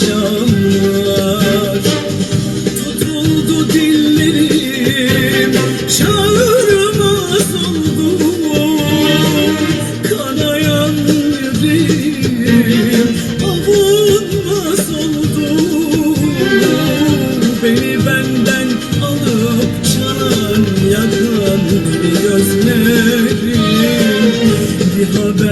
akşamlar Tutuldu dillerim Çağırmaz oldu Kanayan yüreğim Avunmaz oldu Beni benden alıp Canan yakan gözlerim Bir haber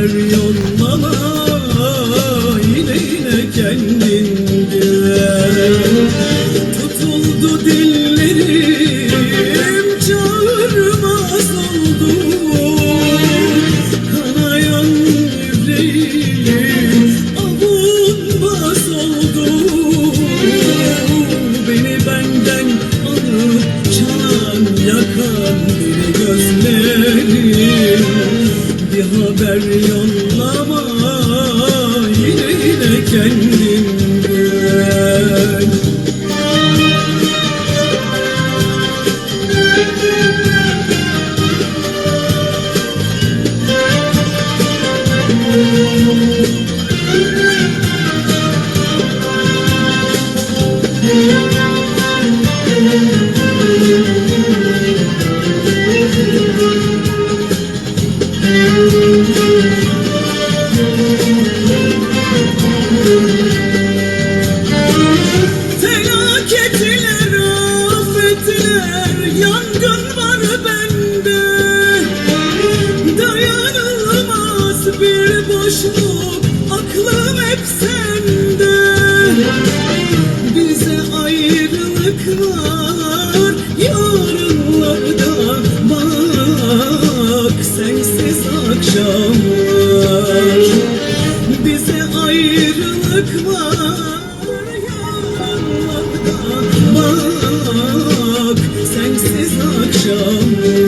haber yollama. Yine yine kendimden boşluk, aklım hep sende. Bize ayrılık var, yarınlarda bak Sensiz akşamlar. Bize ayrılık var yarınlarda bak Sensiz akşamlar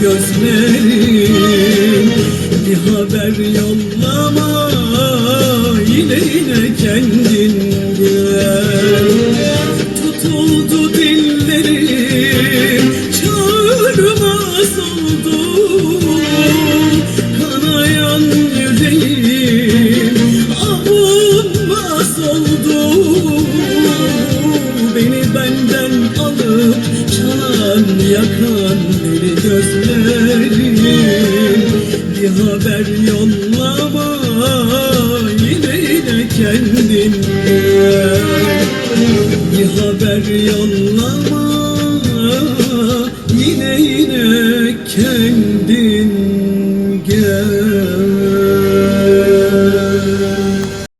gözlerim. Bir haber yollama yine yine kendin gel Tutuldu dillerim çağırmaz oldu. Kanayan yüreğim avunmaz oldu. Beni benden alıp çalan yakan gözlerim Bir haber yollama yine yine kendin gel Bir haber yollama